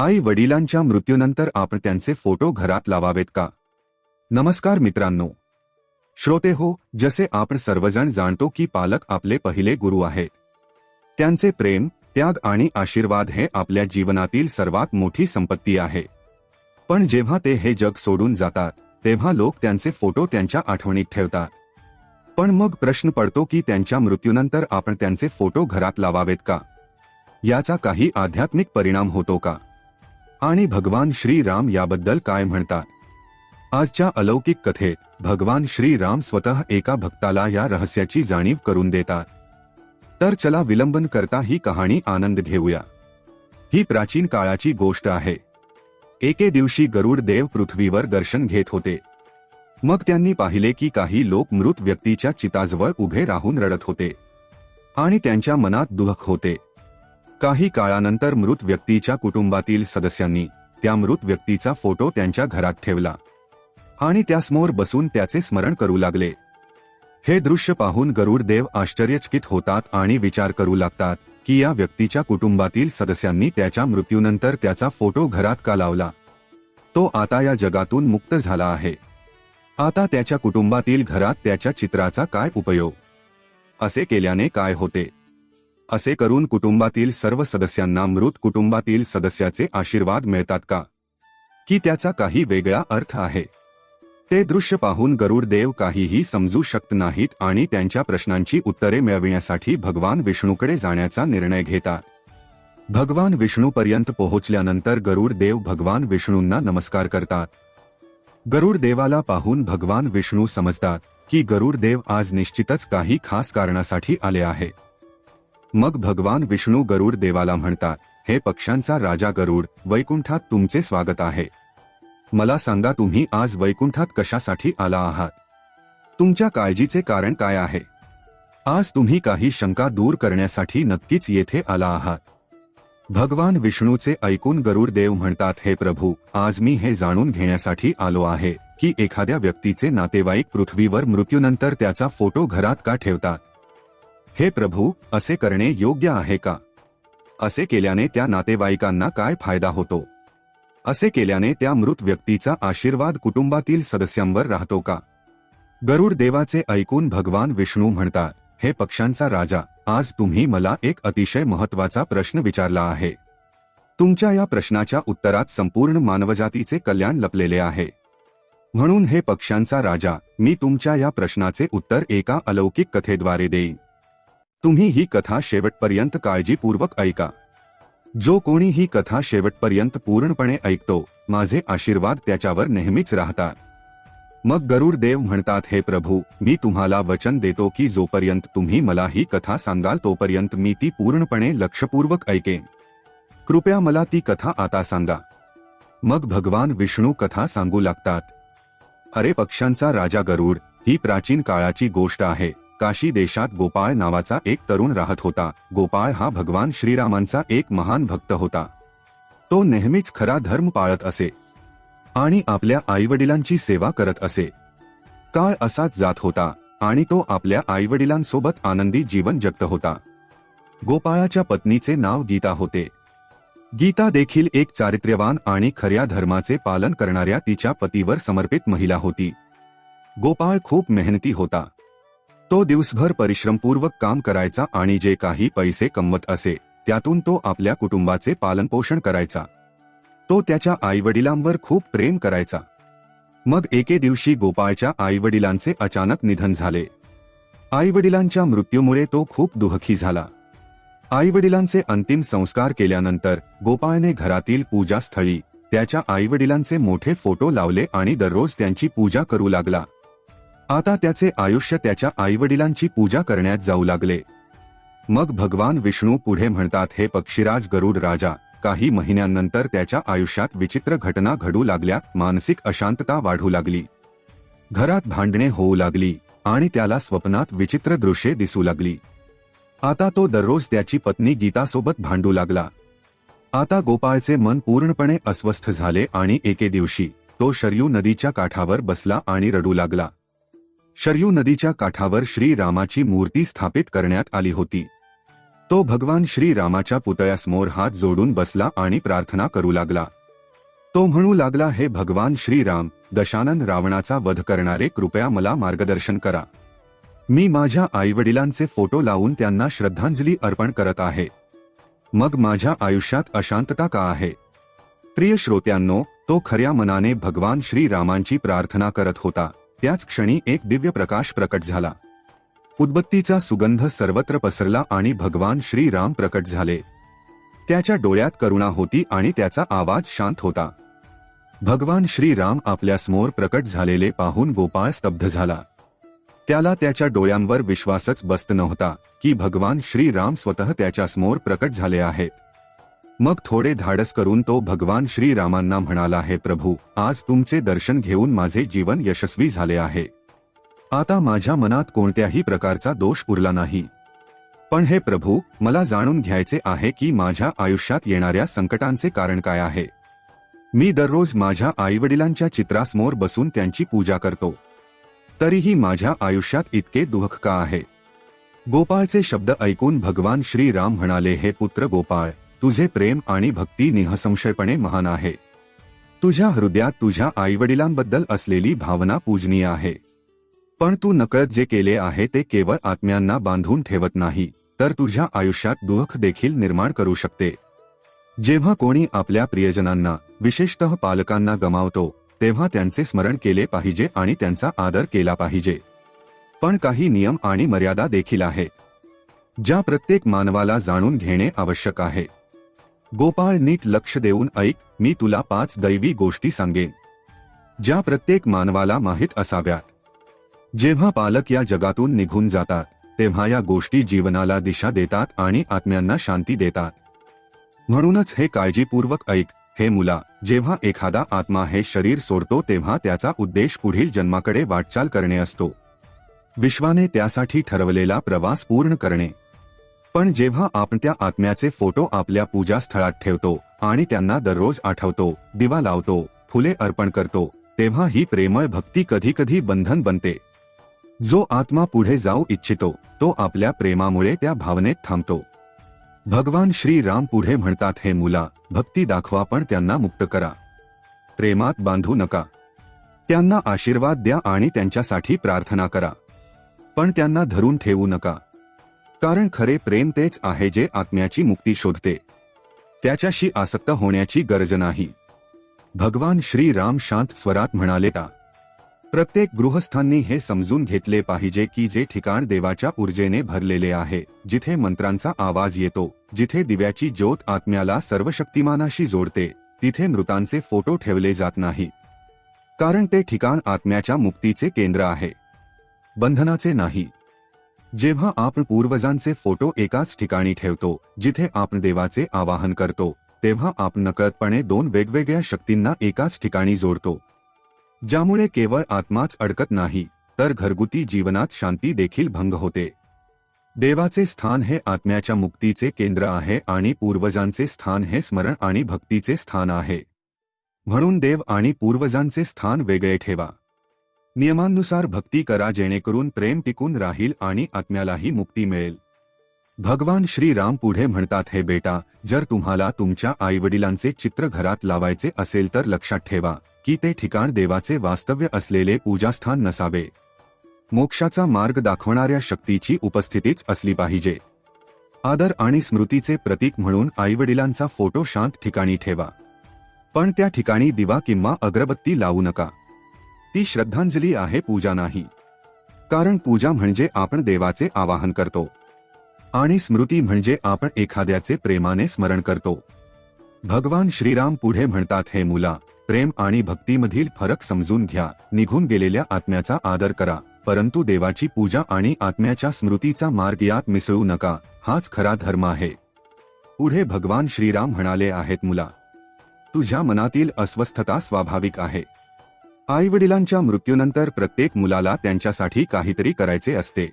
आई वडिलांच्या मृत्यूनंतर आपण त्यांचे फोटो घरात लावावेत का? नमस्कार मित्रांनो. श्रोते हो जसे आपण सर्वजण जाणतो की पालक आपले पहिले गुरु आहेत. त्यांचे प्रेम त्याग आणि आशीर्वाद हे आपल्या जीवनातील सर्वात मोठी संपत्ती आहे. पण जेव्हा ते हे जग सोडून जातात तेव्हा लोक त्यांचे फोटो त्यांच्या आठवणीत ठेवतात. पण मग प्रश्न पडतो की त्यांच्या मृत्यूनंतर आपण त्यांचे फोटो घरात लावावेत का? याचा काही आध्यात्मिक परिणाम होतो का? आणि भगवान श्रीराम याबद्दल काय म्हणतात? आजच्या अलौकिक कथेत भगवान श्रीराम स्वतः एका भक्ताला या रहस्याची जाणीव करून देतात. तर चला विलंबन करता ही कहाणी आनंद घेऊया. ही प्राचीन काळाची गोष्ट आहे. एके दिवशी गरुड देव पृथ्वीवर दर्शन घेत होते. मग त्यांनी पाहिले की काही लोक मृत व्यक्तीच्या चिताजवळ उभे राहून रडत होते. आणि त्यांच्या मनात दुःख होते. काही काळानंतर मृत व्यक्तीच्या कुटुंबातील सदस्यांनी त्या मृत व्यक्तीचा फोटो त्यांच्या घरात ठेवला. आणि त्यासमोर बसून त्याचे स्मरण करू लागले. हे दृश्य पाहून गरुड देव आश्चर्यचकित होतात आणि विचार करू लागतात की या व्यक्तीच्या कुटुंबातील सदस्यांनी त्याच्या मृत्यूनंतर त्याचा फोटो घरात का लावला? तो आता या जगातून मुक्त झाला आहे. आता त्याच्या कुटुंबातील घरात त्याच्या चित्राचा काय उपयोग? असे केल्याने काय होते? असे करून कुटुंबातील सर्व सदस्यांना मृत कुटुंबातील सदस्याचे आशीर्वाद मिळतात का? की त्याचा काही वेगळा अर्थ आहे? ते दृश्य पाहून गरुड देव काहीही समजू शकत नाहीत आणि त्यांच्या प्रश्नांची उत्तरे मिळविण्यासाठी भगवान विष्णूकडे जाण्याचा निर्णय घेतात. भगवान विष्णूपर्यंत पोहोचल्यानंतर गरुड देव भगवान विष्णूंना नमस्कार करतात. गरुड देवाला पाहून भगवान विष्णू समजतात की गरुड देव आज निश्चितच काही खास कारणासाठी आले आहे. मग भगवान विष्णू गरुड देवाला म्हणतात हे पक्ष्यांचा राजा गरुड वैकुंठात तुमचे स्वागत आहे. मला सांगा तुम्ही आज वैकुंठात कशासाठी आला आहात? तुमच्या काळजीचे कारण काय आहे? आज तुम्ही काही शंका दूर करण्यासाठी नक्कीच येथे आला आहात. भगवान विष्णूचे ऐकून गरुड देव म्हणतात हे प्रभू आज मी हे जाणून घेण्यासाठी आलो आहे की एखाद्या व्यक्तीचे नातेवाईक पृथ्वीवर मृत्यूनंतर त्याचा फोटो घरात का ठेवतात? हे प्रभू असे करणे योग्य आहे का? असे केल्याने त्या नातेवाईकांना काय फायदा होतो? असे केल्याने त्या मृत व्यक्तीचा आशीर्वाद कुटुंबातील सदस्यांवर राहतो का? गरुड देवाचे ऐकून भगवान विष्णू म्हणतात हे पक्ष्यांचा राजा आज तुम्ही मला एक अतिशय महत्त्वाचा प्रश्न विचारला आहे. तुमच्या या प्रश्नाच्या उत्तरात संपूर्ण मानवजातीचे कल्याण लपलेले आहे. म्हणून हे पक्ष्यांचा राजा मी तुमच्या या प्रश्नाचे उत्तर एका अलौकिक कथेद्वारे देईन. तुम्ही ही कथा शेवटपर्यंत काळजीपूर्वक ऐका. जो कोणी ही कथा शेवटपर्यंत पूर्णपणे ऐकतो माझे आशीर्वाद त्याच्यावर नेहमीच राहतात. मग गरुड देव म्हणतात हे प्रभू मी तुम्हाला वचन देतो की जोपर्यंत तुम्ही मला ही कथा सांगाल तोपर्यंत मी ती पूर्णपणे लक्षपूर्वक ऐकेन. कृपया मला ती कथा आता सांगा. मग भगवान विष्णू कथा सांगू लागतात. अरे पक्ष्यांचा राजा गरुड ही प्राचीन काळाची गोष्ट आहे. काशी देशात गोपाळ नावाचा एक तरुण राहत होता. गोपाळ हा भगवान श्रीरामांचा एक महान भक्त होता. तो नेहमीच खरा धर्म पाळत असे. आणि आपल्या आईवडिलांची सेवा करत असे. काळ असाच जात होता आणि तो आपल्या आईवडिलांसोबत आनंदी जीवन जगत होता. गोपाळाच्या पत्नीचे नाव गीता होते. गीता देखील एक चारित्र्यवान आणि खऱ्या धर्माचे पालन करणाऱ्या तिच्या पतीवर समर्पित महिला होती. गोपाळ खूप मेहनती होता. तो दिवसभर परिश्रमपूर्वक काम करायचा आणि जे काही पैसे कमवत असे त्यातून तो आपल्या कुटुंबाचे पालनपोषण करायचा. तो त्याच्या आईवडिलांवर खूप प्रेम करायचा. मग एके दिवशी गोपाळच्या आईवडिलांचे अचानक निधन झाले. आईवडिलांच्या मृत्यूमुळे तो खूप दुःखी झाला. आईवडिलांचे अंतिम संस्कार केल्यानंतर गोपाळने घरातील पूजास्थळी त्याच्या आईवडिलांचे मोठे फोटो लावले आणि दररोज त्यांची पूजा करू लागला. आता त्याचे आयुष्य त्याच्या आईवडिलांची पूजा करण्यात जाऊ लागले. मग भगवान विष्णू पुढे म्हणतात हे पक्षीराज गरुड राजा काही महिन्यांनंतर त्याच्या आयुष्यात विचित्र घटना घडू लागल्या मानसिक अशांतता वाढू लागली. घरात भांडणे होऊ लागली आणि त्याला स्वप्नात विचित्र दृश्ये दिसू लागली. आता तो दररोज त्याची पत्नी गीतासोबत भांडू लागला. आता गोपाळचे मन पूर्णपणे अस्वस्थ झाले आणि एके दिवशी तो शरयू नदीच्या काठावर बसला आणि रडू लागला. शरयू नदीच्या काठावर श्रीरामाची मूर्ती स्थापित करण्यात आली होती. तो भगवान श्रीरामाच्या पुतळ्यासमोर हात जोडून बसला आणि प्रार्थना करू लागला. तो म्हणू लागला हे भगवान श्रीराम दशानन रावणाचा वध करणारे कृपया मला मार्गदर्शन करा. मी माझ्या आईवडिलांचे फोटो लावून त्यांना श्रद्धांजली अर्पण करत आहे. मग माझ्या आयुष्यात अशांतता का आहे? प्रिय श्रोत्यांनो तो खऱ्या मनाने भगवान श्रीरामांची प्रार्थना करत होता. त्याच क्षणी एक दिव्य प्रकाश प्रकट झाला. उदबत्तीचा सुगंध सर्वत्र पसरला आणि भगवान श्रीराम प्रकट झाले. त्याच्या डोळ्यात करुणा होती आणि त्याचा आवाज शांत होता. भगवान श्रीराम आपल्यासमोर प्रकट झालेले पाहून गोपाळ स्तब्ध झाला. त्याला त्याच्या डोळ्यांवर विश्वासच बसत नव्हता की भगवान श्रीराम स्वतः त्याच्यासमोर प्रकट झाले आहेत. मग थोडे धाडस करून तो भगवान श्रीरामांना म्हणाला हे प्रभू आज तुमचे दर्शन घेऊन माझे जीवन यशस्वी झाले आहे. आता माझ्या मनात कोणत्याही प्रकारचा दोष उरला नाही. पण हे प्रभू मला जाणून घ्यायचे आहे की माझ्या आयुष्यात येणाऱ्या संकटांचे कारण काय आहे. मी दररोज माझ्या आईवडिलांच्या चित्रासमोर बसून त्यांची पूजा करतो. तरीही माझ्या आयुष्यात इतके दुःख का आहे? गोपाळचे शब्द ऐकून भगवान श्रीराम म्हणाले हे पुत्र गोपाळ तुझे प्रेम आणि भक्ती निहसंशयपणे महान आहे. तुझ्या हृदयात तुझ्या आईवडिलांबद्दल असलेली भावना पूजनीय आहे. पण तू नकळत जे केले आहे ते केवळ आत्म्यांना बांधून ठेवत नाही तर तुझ्या आयुष्यात दुःख देखील निर्माण करू शकते. जेव्हा कोणी आपल्या प्रियजनांना विशेषतः पालकांना गमावतो तेव्हा त्यांचे स्मरण केले पाहिजे आणि त्यांचा आदर केला पाहिजे. पण काही नियम आणि मर्यादा देखील आहेत ज्या प्रत्येक मानवाला जाणून घेणे आवश्यक आहे. गोपाळ नीट लक्ष देऊन ऐक मी तुला पाच दैवी गोष्टी सांगेन ज्या प्रत्येक मानवाला माहीत असाव्यात. जेव्हा पालक या जगातून निघून जातात तेव्हा या गोष्टी जीवनाला दिशा देतात आणि आत्म्यांना शांती देतात. म्हणूनच हे काळजीपूर्वक ऐक हे मुला जेव्हा एखादा आत्मा हे शरीर सोडतो तेव्हा त्याचा उद्देश पुढील जन्माकडे वाटचाल करणे असतो. विश्वाने त्यासाठी ठरवलेला प्रवास पूर्ण करणे. पण जेव्हा आपण त्या आत्म्याचे फोटो आपल्या पूजास्थळात ठेवतो आणि त्यांना दररोज आठवतो दिवा लावतो फुले अर्पण करतो तेव्हा ही प्रेमळ भक्ती कधी कधी बंधन बनते. जो आत्मा पुढे जाऊ इच्छितो तो आपल्या प्रेमामुळे त्या भावनेत थांबतो. भगवान श्रीराम पुढे म्हणतात हे मुला भक्ती दाखवा पण त्यांना मुक्त करा. प्रेमात बांधू नका. त्यांना आशीर्वाद द्या आणि त्यांच्यासाठी प्रार्थना करा. पण त्यांना धरून ठेवू नका. कारण खरे प्रेम तेच आहे जे आत्म्याची मुक्ती शोधते. त्याच्याशी आसक्त होण्याची गरज नाही. भगवान श्रीराम शांत स्वरात म्हणाले का? प्रत्येक गृहस्थांनी हे समजून घेतले पाहिजे की जे ठिकाण देवाच्या ऊर्जेने भरलेले आहे जिथे मंत्रांचा आवाज येतो जिथे दिव्याची ज्योत आत्म्याला सर्वशक्तिमानाशी जोडते तिथे मृतांचे फोटो ठेवले जात नाही कारण ते ठिकाण आत्म्याच्या मुक्तीचे केंद्र आहे. बंधनाचे नाही. जेव्हा आपण पूर्वजांचे फोटो एकाच ठिकाणी ठेवतो जिथे आपण देवाचे आवाहन करतो तेव्हा आपण नकळतपणे दोन वेगवेगळ्या शक्तींना एकाच ठिकाणी जोडतो. ज्यामुळे केवळ आत्माच अडकत नाही तर घरगुती जीवनात शांती देखील भंग होते. देवाचे स्थान हे आत्म्याच्या मुक्तीचे केंद्र आहे आणि पूर्वजांचे स्थान हे स्मरण आणि भक्तीचे स्थान आहे. म्हणून देव आणि पूर्वजांचे स्थान वेगळे ठेवा. नियमांनुसार भक्ती करा जेणेकरून प्रेम टिकून राहील आणि आत्म्यालाही मुक्ती मिळेल. भगवान श्रीराम पुढे म्हणतात हे बेटा जर तुम्हाला तुमच्या आईवडिलांचे चित्र घरात लावायचे असेल तर लक्षात ठेवा की ते ठिकाण देवाचे वास्तव्य असलेले पूजास्थान नसावे. मोक्षाचा मार्ग दाखवणाऱ्या शक्तीची उपस्थितीच असली पाहिजे. आदर आणि स्मृतीचे प्रतीक म्हणून आईवडिलांचा फोटो शांत ठिकाणी ठेवा. पण त्या ठिकाणी दिवा किंवा अगरबत्ती लावू नका. ती श्रद्धांजली आहे पूजा नाही. कारण पूजा म्हणजे आपण देवाचे आवाहन करतो. आणि स्मृती म्हणजे आपण एखाद्याचे प्रेमाने स्मरण करतो. भगवान श्रीराम पुढे म्हणतात हे मुला प्रेम आणि भक्तीमधील फरक समजून घ्या. निघून गेलेल्या आत्म्याचा आदर करा. परंतु देवाची पूजा आणि आत्म्याच्या स्मृतीचा मार्ग यात मिसळू नका. हाच खरा धर्म आहे. पुढे भगवान श्रीराम म्हणाले आहेत मुला तुझ्या मनातील अस्वस्थता स्वाभाविक आहे. आई वडिलांच्या मृत्यूनंतर प्रत्येक मुलाला त्यांच्यासाठी काहीतरी करायचे असते.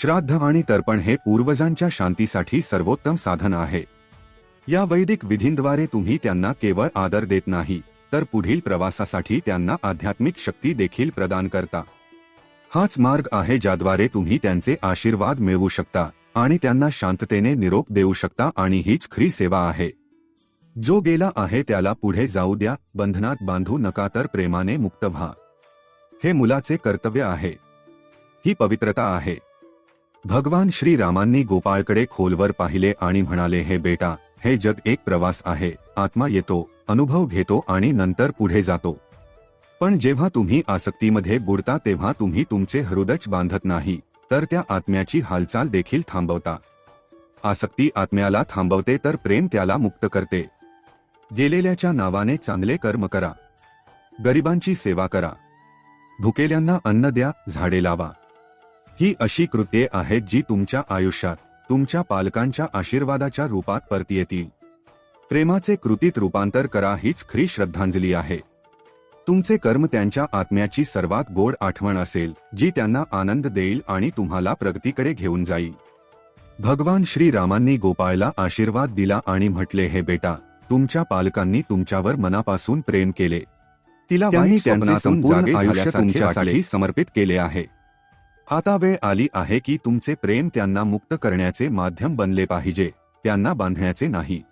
श्राद्ध आणि तर्पण हे पूर्वजांच्या शांतीसाठी सर्वोत्तम साधन आहे. या वैदिक विधींद्वारे तुम्ही त्यांना केवळ आदर देत नाही तर पुढील प्रवासासाठी त्यांना आध्यात्मिक शक्ती देखील प्रदान करता. हाच मार्ग आहे ज्याद्वारे तुम्ही त्यांचे आशीर्वाद मिळवू शकता आणि त्यांना शांततेने निरोप देऊ शकता आणि हीच खरी सेवा आहे. जो गेला आहे त्याला पुढे जाऊ द्या बंधनात बांधू नका तर प्रेमाने मुक्त व्हा. हे मुलाचे कर्तव्य आहे. ही पवित्रता आहे. भगवान श्रीरामांनी गोपाळकडे खोलवर पाहिले आणि म्हणाले हे बेटा हे जग एक प्रवास आहे आत्मा येतो अनुभव घेतो आणि नंतर पुढे जातो. पण जेव्हा तुम्ही आसक्तीमध्ये बुडता तेव्हा तुम्ही तुमचे हृदय बांधत नाही तर त्या आत्म्याची हालचाल देखील थांबवता. आसक्ती आत्म्याला थांबवते तर प्रेम त्याला मुक्त करते. गेलेल्याच्या नावाने चांगले कर्म करा. गरिबांची सेवा करा. भुकेल्यांना अन्न द्या झाडे लावा. ही अशी कृत्ये आहेत जी तुमच्या आयुष्यात तुमच्या पालकांच्या आशीर्वादाच्या रूपात परत येतील. प्रेमाचे कृतीत रूपांतर करा हीच खरी श्रद्धांजली आहे. तुमचे कर्म त्यांच्या आत्म्याची सर्वात गोड आठवण असेल जी त्यांना आनंद देईल आणि तुम्हाला प्रगतीकडे घेऊन जाईल. भगवान श्रीरामांनी गोपाळला आशीर्वाद दिला आणि म्हटले हे बेटा तुमच्या पालकांनी तुमच्यावर मनापासून प्रेम केले. तिला वाईट स्वप्नातून जागे आयुष्य तुमच्यासाठी समर्पित केले आहे. आता वेळ आली आहे की तुमचे प्रेम त्यांना मुक्त करण्याचे माध्यम बनले पाहिजे त्यांना बांधण्याचे नाही.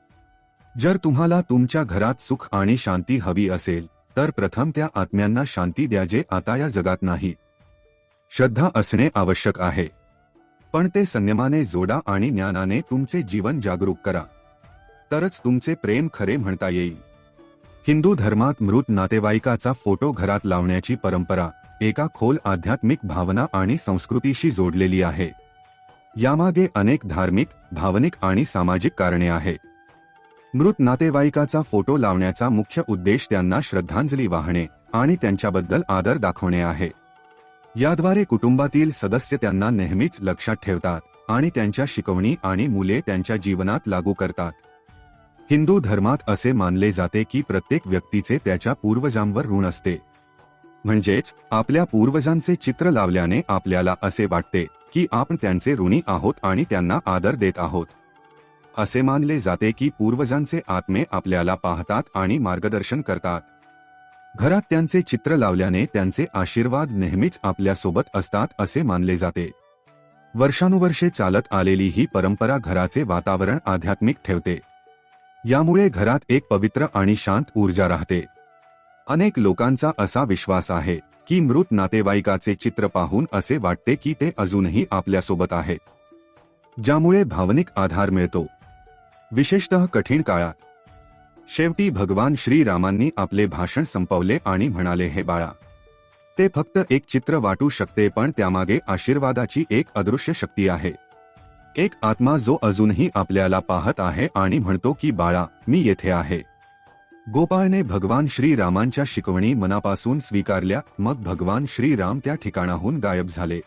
जर तुम्हाला तुमच्या घरात सुख आणि शांती हवी असेल तर प्रथम त्या आत्म्यांना शांती द्या जे आता या जगात नाही. श्रद्धा असणे आवश्यक आहे. पण ते संयमाने जोडा आणि ज्ञानाने तुमचे जीवन जागरूक करा. तरच तुमचे प्रेम खरे म्हणता येईल. हिंदू धर्मात मृत नातेवाईकाचा फोटो घरात लावण्याची परंपरा एका खोल आध्यात्मिक भावना आणि संस्कृतीशी जोडलेली आहे. यामागे अनेक धार्मिक भावनिक आणि सामाजिक कारणे आहेत मृत नातेवाईकाचा फोटो लावण्याचा मुख्य उद्देश त्यांना श्रद्धांजली वाहणे आणि त्यांच्याबद्दल आदर दाखवणे आहे. याद्वारे कुटुंबातील सदस्य त्यांना नेहमीच लक्षात ठेवतात आणि त्यांच्या शिकवणी आणि मुले त्यांच्या जीवनात लागू करतात. हिंदू धर्मात असे मानले जाते की प्रत्येक व्यक्तीचे त्याच्या पूर्वजांवर ऋण असते. म्हणजेच आपल्या पूर्वजांचे चित्र लावल्याने आपल्याला असे वाटते की आपण त्यांचे ऋणी आहोत आणि त्यांना आदर देत आहोत. असे मानले जाते की पूर्वजांचे आत्मे आपल्याला पाहतात आणि मार्गदर्शन करतात. घरात त्यांचे चित्र लावल्याने त्यांचे आशीर्वाद नेहमीच आपल्यासोबत असतात असे मानले जाते. वर्षानुवर्षे चालत आलेली ही परंपरा घराचे वातावरण आध्यात्मिक ठेवते. यामुळे घरात एक पवित्र आणि शांत ऊर्जा राहते. अनेक लोकांचा असा विश्वास आहे की मृत नातेवाईकाचे चित्र पाहून असे वाटते की ते अजूनही आपल्यासोबत आहेत. ज्यामुळे भावनिक आधार मिळतो. विशेषतः कठीण काळात. शेवटी भगवान श्रीरामांनी आपले भाषण संपवले आणि म्हणाले हे बाळा ते फक्त एक चित्र वाटू शकते पण त्यामागे आशीर्वादाची एक अदृश्य शक्ती आहे. एक आत्मा जो अजूनही आपल्याला पाहत आहे आणि म्हणतो की बाळा मी येथे आहे. गोपाळने भगवान श्रीरामांच्या शिकवणी मनापासून स्वीकारल्या मग भगवान श्रीराम त्या ठिकाणाहून गायब झाले.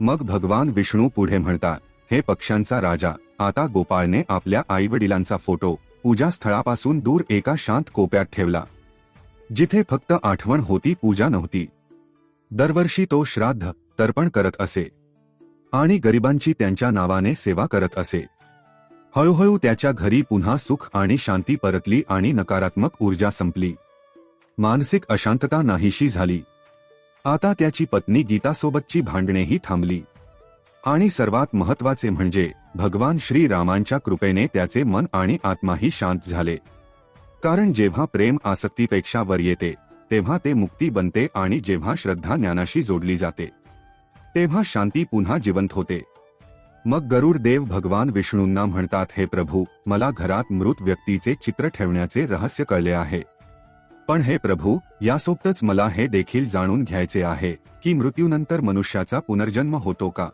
मग भगवान विष्णू पुढे म्हणतात हे पक्ष्यांचा राजा आता गोपाळने आपल्या आईवडिलांचा फोटो पूजास्थळापासून दूर एका शांत कोप्यात ठेवला. जिथे फक्त आठवण होती पूजा नव्हती. दरवर्षी तो श्राद्ध तर्पण करत असे. आणि गरिबांची त्यांच्या नावाने सेवा करत असे. हळूहळू त्याच्या घरी पुन्हा सुख आणि शांती परतली आणि नकारात्मक ऊर्जा संपली. मानसिक अशांतता नाहीशी झाली. आता त्याची पत्नी गीतासोबतची भांडणेही थांबली. आणि सर्वात महत्त्वाचे म्हणजे भगवान श्रीरामांच्या कृपेने त्याचे मन आणि आत्माही शांत झाले. कारण जेव्हा प्रेम आसक्तीपेक्षा वर येते तेव्हा ते मुक्ती बनते आणि जेव्हा श्रद्धा ज्ञानाशी जोडली जाते. तेव्हा शांती पुन्हा जिवंत होते. मग गरुड देव भगवान विष्णूंना म्हणतात हे प्रभू मला घरात मृत व्यक्तीचे चित्र ठेवण्याचे रहस्य कळले आहे. पण हे प्रभू यासोबतच मला हे देखील जाणून घ्यायचे आहे की मृत्यूनंतर मनुष्याचा पुनर्जन्म होतो का?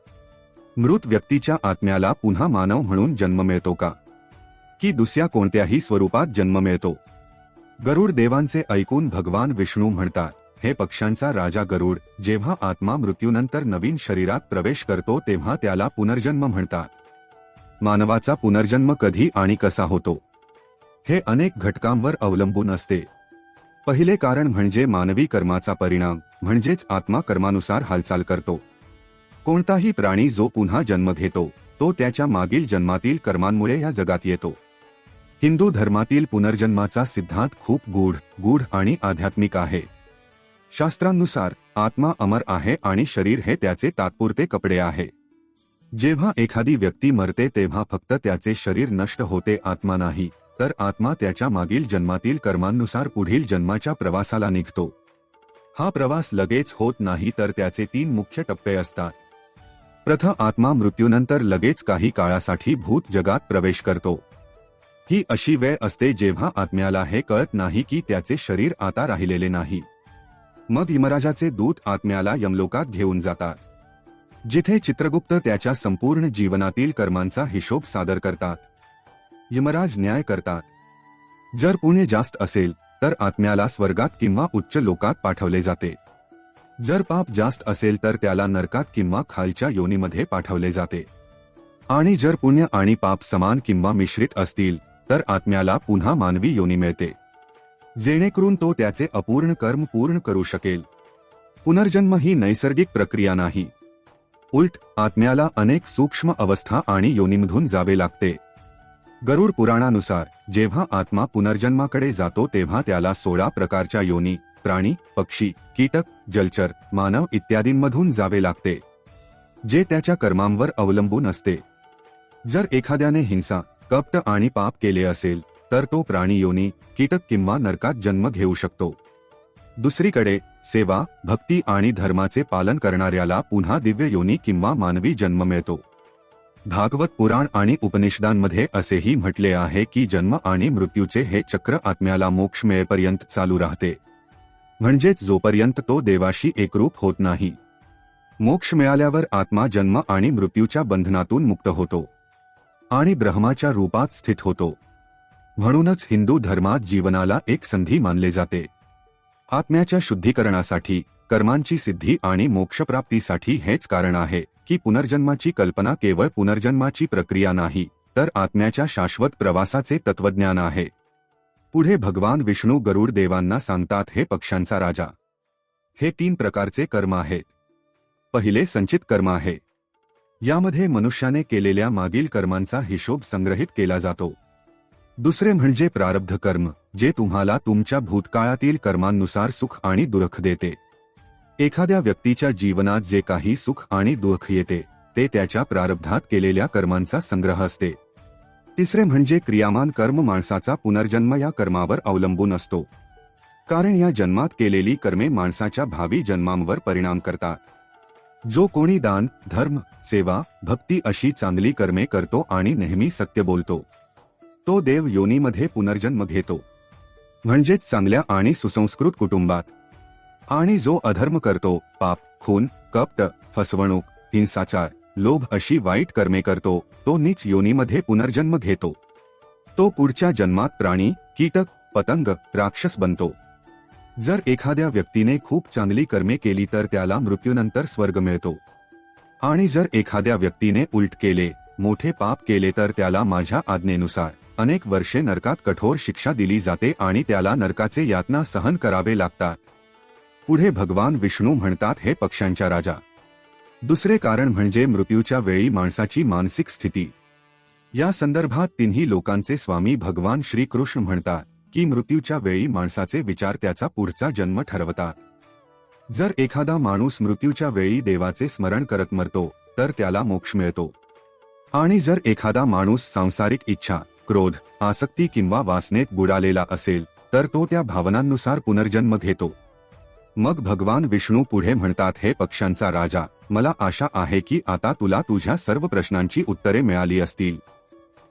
मृत व्यक्तीच्या आत्म्याला पुन्हा मानव म्हणून जन्म मिळतो का? की दुसऱ्या कोणत्याही स्वरूपात जन्म मिळतो? गरुड देवांचे ऐकून भगवान विष्णू म्हणतात हे पक्ष्यांचा राजा गरुड जेव्हा आत्मा मृत्यूनंतर नवीन शरीरात प्रवेश करतो तेव्हा त्याला पुनर्जन्म म्हणतात. मानवाचा पुनर्जन्म कधी आणि कसा होतो? हे अनेक घटकांवर अवलंबून असते. पहिले कारण म्हणजे मानवी कर्माचा परिणाम म्हणजेच आत्मा कर्मानुसार हालचाल करतो. कोणताही प्राणी जो पुन्हा जन्म घेतो तो त्याच्या मागील जन्मातील कर्मांमुळे या जगात येतो. हिंदू धर्मातील पुनर्जन्माचा सिद्धांत खूप गूढ गूढ आणि आध्यात्मिक आहे. शास्त्रांनुसार आत्मा अमर आहे आणि शरीर हे त्याचे तात्पुरते कपडे आहे. जेव्हा एखादी व्यक्ती मरते तेव्हा फक्त त्याचे शरीर नष्ट होते आत्मा नाही तर आत्मा त्याच्या मागील जन्मातील कर्मांनुसार पुढील जन्माच्या प्रवासाला निघतो. हा प्रवास लगेच होत नाही तर त्याचे तीन मुख्य टप्पे असतात. प्रथम आत्मा मृत्यूनंतर लगेच काही काळासाठी भूत जगात प्रवेश करतो. ही अशी वेळ असते जेव्हा आत्म्याला हे कळत नाही की त्याचे शरीर आता राहिलेले नाही. मग यमराजाचे दूत आत्म्याला यमलोकात घेऊन जातात. जिथे चित्रगुप्त त्याच्या संपूर्ण जीवनातील कर्मांचा हिशोब सादर करतात. यमराज न्याय करतात. जर पुण्य जास्त असेल तर आत्म्याला स्वर्गात किंवा उच्च लोकात पाठवले जाते. जर पाप जास्त असेल तर त्याला नरकात किंवा खालच्या योनीमध्ये पाठवले जाते. आणि जर पुण्य आणि पाप समान किंवा मिश्रित असतील तर आत्म्याला पुन्हा मानवी योनी मिळते. जेणेकरून तो त्याचे अपूर्ण कर्म पूर्ण करू शकेल. पुनर्जन्म ही नैसर्गिक प्रक्रिया नाही. उलट आत्म्याला अनेक सूक्ष्म अवस्था आणि योनीमधून जावे लागते. गरुड पुराणानुसार जेव्हा आत्मा पुनर्जन्माकडे जातो तेव्हा त्याला सोळा प्रकारच्या योनी प्राणी पक्षी कीटक जलचर मानव इत्यादींमधून जावे लागते जे त्याच्या कर्मांवर अवलंबून असते. जर एखाद्याने हिंसा कपट आणि पाप केले असेल तर तो प्राणी योनी कीटक किंवा नरकात जन्म घेऊ शकतो. दुसरीकडे सेवा भक्ती आणि धर्माचे पालन करणाऱ्याला पुन्हा दिव्य योनी किंवा मानवी जन्म मिळतो. भागवत पुराण आणि उपनिषदांमध्ये असेही म्हटले आहे की जन्म आणि मृत्यूचे हे चक्र आत्म्याला मोक्ष मिळेपर्यंत चालू राहते. म्हणजेच जोपर्यंत तो देवाशी एकरूप होत नाही. मोक्ष मिळाल्यावर आत्मा जन्म आणि मृत्यूच्या बंधनातून मुक्त होतो. आणि ब्रह्माच्या रूपात स्थित होतो. म्हणूनच हिंदू धर्मात जीवनाला एक संधी मानले जाते. आत्म्याच्या शुद्धीकरणासाठी कर्मांची सिद्धी आणि मोक्षप्राप्तीसाठी हेच कारण आहे की पुनर्जन्माची कल्पना केवळ पुनर्जन्माची प्रक्रिया नाही तर आत्म्याच्या शाश्वत प्रवासाचे तत्वज्ञान आहे. पुढे भगवान विष्णू गरुड देवांना सांगतात हे पक्ष्यांचा राजा हे तीन प्रकारचे कर्म आहेत. पहिले संचित कर्म आहे. यामध्ये मनुष्याने केलेल्या मागील कर्मांचा हिशोब संग्रहित केला जातो. दुसरे म्हणजे प्रारब्ध कर्म जे तुम्हाला तुमच्या भूतकाळातील कर्मांनुसार सुख आणि दुःख देते. एखाद्या व्यक्तीच्या जीवनात जे काही सुख आणि दुःख येते ते त्याच्या प्रारब्धात केलेल्या कर्मांचा संग्रह असते. तिसरे म्हणजे क्रियामान कर्म माणसाचा पुनर्जन्म या कर्मावर अवलंबून असतो. कारण या जन्मात केलेली कर्मे माणसाच्या भावी जन्मांवर परिणाम करतात. जो कोणी दान धर्म सेवा भक्ती अशी चांगली कर्मे करतो आणि नेहमी सत्य बोलतो. तो देव योनीमध्ये पुनर्जन्म घेतो. म्हणजेच चांगल्या आणि सुसंस्कृत कुटुंबात. आणि जो अधर्म करतो पाप खून कपट फसवणूक हिंसाचार लोभ अशी वाईट कर्मे करतो तो नीच योनीमध्ये पुनर्जन्म घेतो. तो पुढच्या जन्मात प्राणी कीटक पतंग राक्षस बनतो. जर एखाद्या व्यक्तीने खूप चांगली कर्मे केली तर त्याला मृत्यूनंतर स्वर्ग मिळतो. आणि जर एखाद्या व्यक्तीने उलट केले मोठे पाप केले तर त्याला माझ्या आज्ञेनुसार. अनेक वर्षे नरकात कठोर शिक्षा दिली जाते आणि त्याला नरकाचे यातना सहन करावे लागतात. पुढे भगवान विष्णू म्हणतात हे पक्ष्यांच्या राजा दुसरे कारण म्हणजे मृत्यूच्या वेळी माणसाची मानसिक स्थिती. या संदर्भात तिन्ही लोकांचे स्वामी भगवान श्रीकृष्ण म्हणतात की मृत्यूच्या वेळी माणसाचे विचार त्याचा पुढचा जन्म ठरवतात. जर एखादा माणूस मृत्यूच्या वेळी देवाचे स्मरण करत मरतो तर त्याला मोक्ष मिळतो. आणि जर एखादा माणूस सांसारिक इच्छा क्रोध आसक्ती किंवा वासनेत बुडालेला असेल तर तो त्या भावनांनुसार पुनर्जन्म घेतो. मग भगवान विष्णू पुढे म्हणतात हे पक्ष्यांचा राजा मला आशा आहे की आता तुला तुझ्या सर्व प्रश्नांची उत्तरे मिळाली असतील.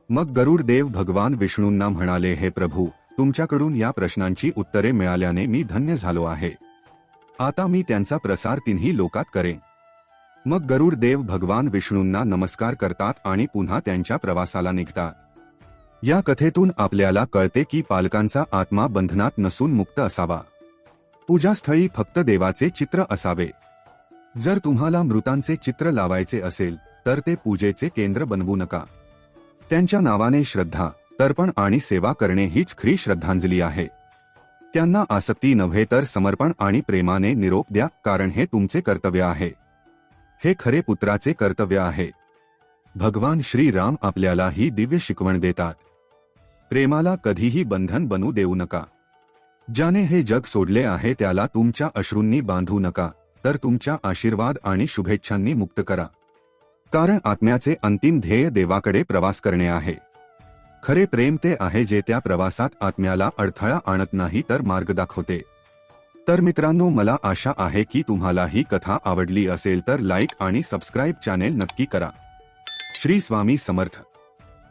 मग गरुड देव भगवान विष्णूंना म्हणाले हे प्रभू तुमच्याकडून या प्रश्नांची उत्तरे मिळाल्याने मी धन्य झालो आहे. आता मी त्यांचा प्रसार तिन्ही लोकात करेन. मग गरुड देव भगवान विष्णूंना नमस्कार करतात आणि पुन्हा त्यांच्या प्रवासाला निघतात. या कथेतून आपल्याला कळते की पालकांचा आत्मा बंधनात नसून मुक्त असावा. पूजास्थळी फक्त देवाचे चित्र असावे. जर तुम्हाला मृतांचे चित्र लावायचे असेल तर ते पूजेचे केंद्र बनवू नका. त्यांच्या नावाने श्रद्धा तर्पण आणि सेवा करणे हीच खरी श्रद्धांजली आहे. त्यांना आसक्ती नव्हे तर समर्पण आणि प्रेमाने निरोप द्या कारण हे तुमचे कर्तव्य आहे. हे खरे पुत्राचे कर्तव्य आहे. भगवान श्रीराम आपल्याला ही दिव्य शिकवण देतात. प्रेमाला कधीही बंधन बनू देऊ नका. ज्याने हे जग सोडले आहे त्याला तुमच्या अश्रूंनी बांधू नका तर तुमच्या आशीर्वाद आणि शुभेच्छांनी मुक्त करा. कारण आत्म्याचे अंतिम ध्येय देवाकडे प्रवास करणे आहे. खरे प्रेम ते आहे जे त्या प्रवासात आत्म्याला अडथळा आणत नाही तर मार्ग दाखवते. तर मित्रांनो मला आशा आहे की तुम्हाला ही कथा आवडली असेल तर लाईक आणि सबस्क्राईब चॅनेल नक्की करा. श्री स्वामी समर्थ.